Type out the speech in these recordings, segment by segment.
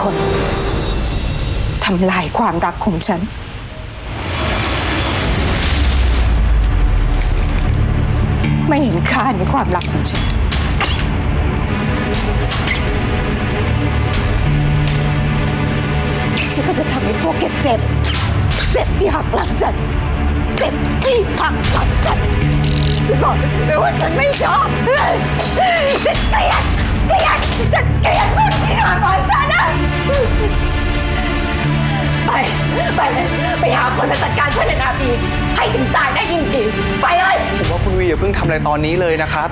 คนทำลายความรักของฉัน ไม่เห็นค่าในความรักของฉัน ฉันก็จะทำให้พวกแกเจ็บ เจ็บที่หักหลังฉัน เจ็บที่หักหลังฉัน ฉันบอกแล้วใช่ไหมว่าฉันไม่ชอบฉันเกลี คนมาจัดการเพื่อนนาบีให้ถึงตายได้ยิ่งดี ไปเลย ผมว่าคุณวีอย่าเพิ่งทำอะไรตอนนี้เลยนะครับ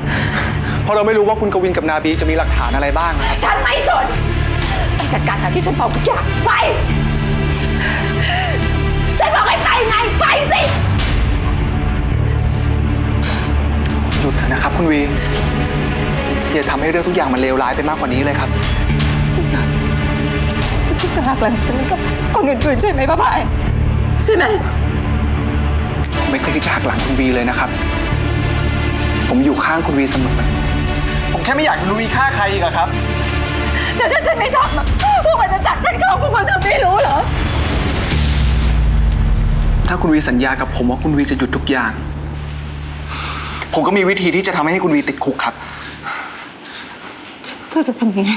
เพราะเราไม่รู้ว่าคุณกวินกับนาบีจะมีหลักฐานอะไรบ้างนะครับฉันไม่สน ไปจัดการตามที่ฉันบอกทุกอย่าง ไป ฉันบอกให้ไปไง ไปสิ หยุดเถอะนะครับคุณวีอย่าทำให้เรื่องทุกอย่างมันเลวร้ายไปมากกว่านี้เลยครับ ที่จะหักหลังฉันกับคนอื่นๆใช่ไหมป้าพายใช่ไหมผมไม่เคยคิดจะหักหลังคุณวีเลยนะครับ ผมอยู่ข้างคุณวีเสมอ ผมแค่ไม่อยากให้คุณวีฆ่าใครอีกอะครับ แต่ถ้าฉันไม่ทำอะพวกมันจะจับฉันเข้าคุกมันจะไม่รู้เหรอ ถ้าคุณวีสัญญากับผมว่าคุณวีจะหยุดทุกอย่าง ผมก็มีวิธีที่จะทำให้คุณวีติดคุกครับ เธอจะทำยังไง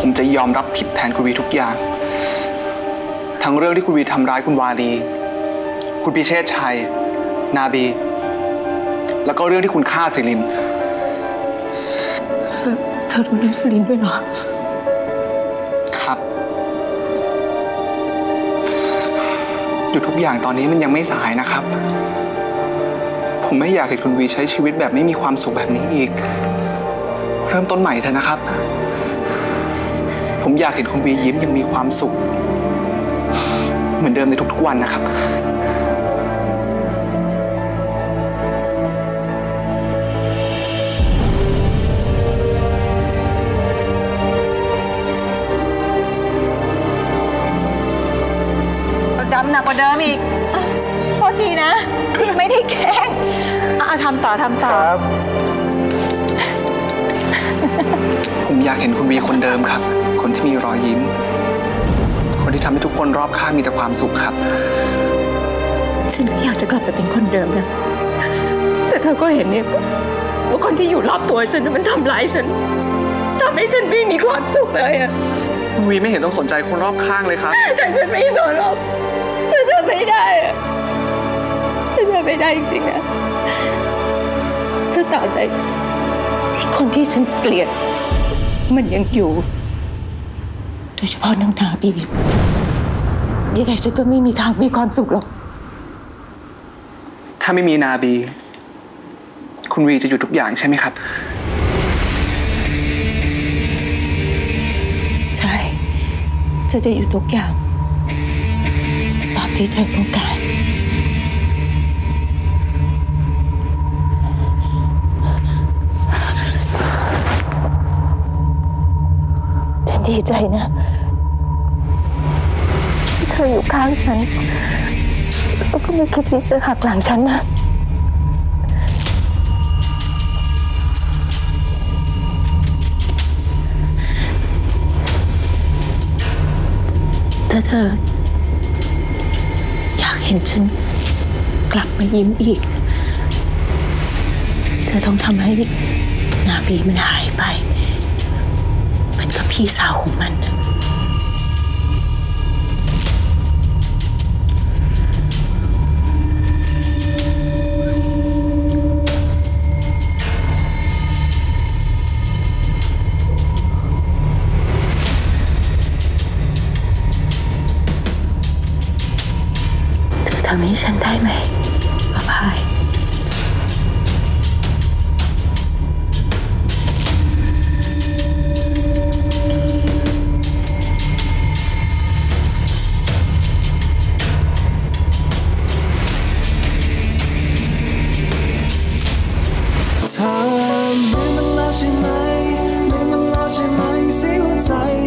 ผมจะยอมรับผิดแทนคุณวีทุกอย่าง ทั้งเรื่องที่คุณวีทำร้ายคุณวารีคุณพิเชษชัย นาบี แล้วก็เรื่องที่คุณฆ่าสิริน เธอเธอรู้เรื่องสลินด้วยเหรอ ครับ หยุดทุกอย่างตอนนี้มันยังไม่สายนะครับ ผมไม่อยากเห็นคุณวีใช้ชีวิตแบบไม่มีความสุขแบบนี้อีก เริ่มต้นใหม่เถอะนะครับ ผมอยากเห็นคุณวียิ้มยังมีความสุข เหมือนเดิมในทุกๆวันนะครับ ดำหนักกว่าเดิมอีกอะโทษทีนะพี่ไม่ได้แกล้งอะทำต่อทำต่อ ผมอยากเห็นคุณวีคนเดิมครับ คนที่มีรอยยิ้มคน ที่ทำให้ทุกคนรอบข้างมีแต่ความสุขครับ ฉันก็อยากจะกลับไปเป็นคนเดิมนะแต่เธอก็เห็นเนี่ยว่าคนที่อยู่รอบตัวฉันน่ะมันทำร้ายฉันทำให้ฉันไม่มีความสุขเลยอะคุณวีไม่เห็นต้องสนใจคนรอบข้างเลยครับ แต่ฉันไม่สนหรอกฉันทำไม่ได้อะฉันทำไม่ได้จริงๆนะถ้าตามใจที่คนที่ฉันเกลียด มันยังอยู่ โดยเฉพาะนางนาบียังไงฉันก็ไม่มีทางมีความสุขหรอก ถ้าไม่มีนาบี คุณวีจะหยุดทุกอย่างใช่ไหมครับ ใช่ฉันจะอยู่ทุกอย่าง ตามที่เธอต้องการ ดีใจนะ ที่เธออยู่ข้างฉันแล้วก็ไม่คิดที่จะหักหลังฉันนะ ถ้าเธอ อยากเห็นฉันกลับมายิ้มอีก เธอต้องทำให้นาบีมันหายไป มือนกับพี่สาวของมันนะทำให้ฉันได้ไหมป้าพาย ธอลืมมัแล้วใช่ไหมลืมมัแล้วใช่ไหมเสียหัวใจที่